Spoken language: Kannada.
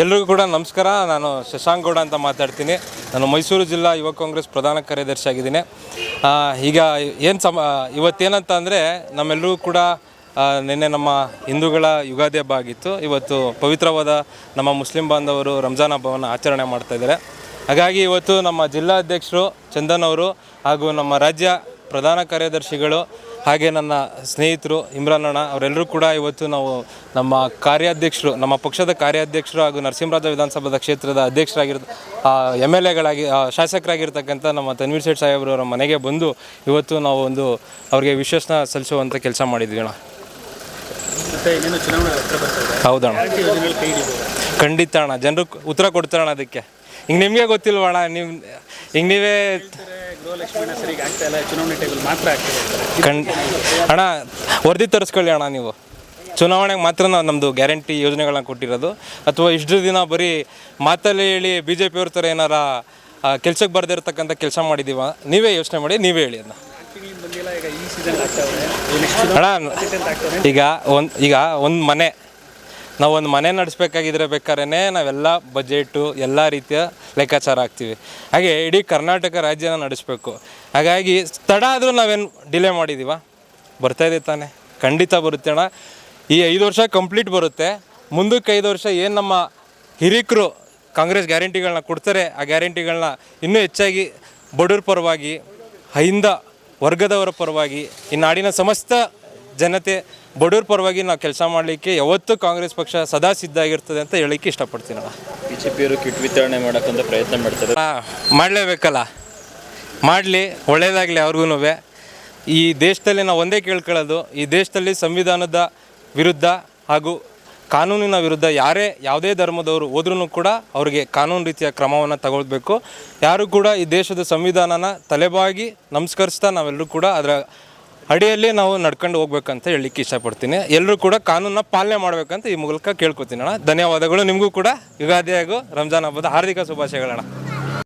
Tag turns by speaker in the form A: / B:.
A: ಎಲ್ರಿಗೂ ಕೂಡ ನಮಸ್ಕಾರ. ನಾನು ಶಶಾಂಕ್ ಗೌಡ ಅಂತ ಮಾತಾಡ್ತೀನಿ. ನಾನು ಮೈಸೂರು ಜಿಲ್ಲಾ ಯುವ ಕಾಂಗ್ರೆಸ್ ಪ್ರಧಾನ ಕಾರ್ಯದರ್ಶಿ ಆಗಿದ್ದೀನಿ ಈಗ ಏನು ಸಮ, ಇವತ್ತೇನಂತ ಅಂದರೆ ನಮ್ಮೆಲ್ಲರೂ ಕೂಡ ನಿನ್ನೆ ನಮ್ಮ ಹಿಂದೂಗಳ ಯುಗಾದಿ ಹಬ್ಬ ಆಗಿತ್ತು. ಇವತ್ತು ಪವಿತ್ರವಾದ ನಮ್ಮ ಮುಸ್ಲಿಂ ಬಾಂಧವರು ರಂಜಾನ್ ಹಬ್ಬವನ್ನು ಆಚರಣೆ ಮಾಡ್ತಾಯಿದ್ದಾರೆ ಹಾಗಾಗಿ ಇವತ್ತು ನಮ್ಮ ಜಿಲ್ಲಾಧ್ಯಕ್ಷರು ಚಂದನ್ ಅವರು ಹಾಗೂ ನಮ್ಮ ರಾಜ್ಯ ಪ್ರಧಾನ ಕಾರ್ಯದರ್ಶಿಗಳು ಹಾಗೆ ನನ್ನ ಸ್ನೇಹಿತರು ಇಮ್ರಾನ್ ಅಣ್ಣ ಅವರೆಲ್ಲರೂ ಕೂಡ ಇವತ್ತು ನಾವು ನಮ್ಮ ಕಾರ್ಯಾಧ್ಯಕ್ಷರು ನಮ್ಮ ಪಕ್ಷದ ಕಾರ್ಯಾಧ್ಯಕ್ಷರು ಹಾಗೂ ನರಸಿಂಹರಾಜ ವಿಧಾನಸಭಾ ಕ್ಷೇತ್ರದ ಅಧ್ಯಕ್ಷರಾಗಿರ್ ಎಂ ಎಲ್ ಎಗಳಾಗಿ ಶಾಸಕರಾಗಿರ್ತಕ್ಕಂಥ ನಮ್ಮ ತನ್ವೀರ್ ಸೇಠ್ ಅವರ ಮನೆಗೆ ಬಂದು ಇವತ್ತು ನಾವು ಒಂದು ಅವರಿಗೆ ವಿಶ್ವಾಸನ ಸಲ್ಲಿಸುವಂಥ ಕೆಲಸ ಮಾಡಿದ್ವಿ ಅಣ್ಣ. ಹೌದಣ್ಣ. ಖಂಡಿತ ಅಣ್ಣ. ಜನರು ಉತ್ತರ ಕೊಡ್ತಾರಣ್ಣ ಅದಕ್ಕೆ. ಹಿಂಗೆ ನಿಮಗೆ ಗೊತ್ತಿಲ್ವಣ್ಣ ನೀವು ಹಿಂಗೆ ನೀವೇ ಖಂಡ ಅಣ್ಣ ವರದಿ ತರಿಸ್ಕೊಳ್ಳಿ ಅಣ್ಣ ನೀವು. ಚುನಾವಣೆಗೆ ಮಾತ್ರ ನಾವು ನಮ್ಮದು ಗ್ಯಾರಂಟಿ ಯೋಜನೆಗಳನ್ನ ಕೊಟ್ಟಿರೋದು. ಅಥವಾ ಇಷ್ಟು ದಿನ ಬರೀ ಮಾತಲ್ಲಿ ಹೇಳಿ ಬಿ ಜೆ ಪಿಯವ್ರ ಥರ ಏನಾರ ಕೆಲ್ಸಕ್ಕೆ ಬರ್ದಿರ್ತಕ್ಕಂಥ ಕೆಲಸ ಮಾಡಿದ್ದೀವ ನೀವೇ ಯೋಚನೆ ಮಾಡಿ ನೀವೇ ಹೇಳಿ ಅದನ್ನ ಅಣ್ಣ ಈಗ ಒಂದು ಈಗ ಒಂದು ಮನೆ. ನಾವು ಒಂದು ಮನೆ ನಡೆಸ್ಬೇಕಾಗಿದ್ರೆ ಬೇಕಾದ್ರೆ ನಾವೆಲ್ಲ ಬಜೆಟು ಎಲ್ಲ ರೀತಿಯ ಲೆಕ್ಕಾಚಾರ ಹಾಕ್ತೀವಿ. ಹಾಗೆ ಇಡೀ ಕರ್ನಾಟಕ ರಾಜ್ಯನ ನಡೆಸಬೇಕು. ಹಾಗಾಗಿ ತಡ ಆದರೂ ನಾವೇನು ಡಿಲೇ ಮಾಡಿದ್ದೀವ ಬರ್ತಾ ಇದೆ ತಾನೆ. ಖಂಡಿತ ಬರುತ್ತೆ ಅಣ್ಣ. ಈ ಐದು ವರ್ಷ ಕಂಪ್ಲೀಟ್ ಬರುತ್ತೆ. ಮುಂದಕ್ಕೆ ಐದು ವರ್ಷ ಏನು ನಮ್ಮ ಹಿರಿಕರು ಕಾಂಗ್ರೆಸ್ ಗ್ಯಾರಂಟಿಗಳನ್ನ ಕೊಡ್ತಾರೆ, ಆ ಗ್ಯಾರಂಟಿಗಳನ್ನ ಇನ್ನೂ ಹೆಚ್ಚಾಗಿ ಬಡವ್ರ ಪರವಾಗಿ ಹೈಂದ ವರ್ಗದವರ ಪರವಾಗಿ, ಈ ನಾಡಿನ ಸಮಸ್ತ ಜನತೆ ಬಡವ್ರ ಪರವಾಗಿ ನಾವು ಕೆಲಸ ಮಾಡಲಿಕ್ಕೆ ಯಾವತ್ತೂ ಕಾಂಗ್ರೆಸ್ ಪಕ್ಷ ಸದಾ ಸಿದ್ಧ ಆಗಿರ್ತದೆ ಅಂತ ಹೇಳಲಿಕ್ಕೆ ಇಷ್ಟಪಡ್ತೀನಿ ಜೆ
B: ಪಿಯವರು ಕಿಟ್ ವಿತರಣೆ ಮಾಡೋಕ್ಕಂತ ಪ್ರಯತ್ನ ಮಾಡ್ತಾರೆ
A: ಮಾಡಲೇಬೇಕಲ್ಲ. ಮಾಡಲಿ ಒಳ್ಳೇದಾಗಲಿ ಅವ್ರಿಗೂ ಈ ದೇಶದಲ್ಲಿ ನಾವು ಒಂದೇ ಕೇಳ್ಕೊಳ್ಳೋದು ಈ ದೇಶದಲ್ಲಿ ಸಂವಿಧಾನದ ವಿರುದ್ಧ ಹಾಗೂ ಕಾನೂನಿನ ವಿರುದ್ಧ ಯಾರೇ ಯಾವುದೇ ಧರ್ಮದವರು ಹೋದ್ರೂ ಕೂಡ ಅವರಿಗೆ ಕಾನೂನು ರೀತಿಯ ಕ್ರಮವನ್ನು ತಗೊಳ್ಬೇಕು. ಯಾರು ಕೂಡ ಈ ದೇಶದ ಸಂವಿಧಾನನ ತಲೆಬಾಗಿ ನಮಸ್ಕರಿಸ್ತಾ ನಾವೆಲ್ಲರೂ ಕೂಡ ಅದರ ಅಡಿಯಲ್ಲಿ ನಾವು ನಡ್ಕೊಂಡು ಹೋಗ್ಬೇಕಂತ ಹೇಳಲಿಕ್ಕೆ ಇಷ್ಟಪಡ್ತೀನಿ. ಎಲ್ಲರೂ ಕೂಡ ಕಾನೂನನ್ನ ಪಾಲನೆ ಮಾಡಬೇಕಂತ ಈ ಮೂಲಕ ಕೇಳ್ಕೊತೀನಿ ಅಣ್ಣ. ಧನ್ಯವಾದಗಳು. ನಿಮಗೂ ಕೂಡ ಯುಗಾದಿ ಹಾಗೂ ರಂಜಾನ್ ಹಬ್ಬದ ಹಾರ್ದಿಕ ಶುಭಾಶಯಗಳಣ್ಣ.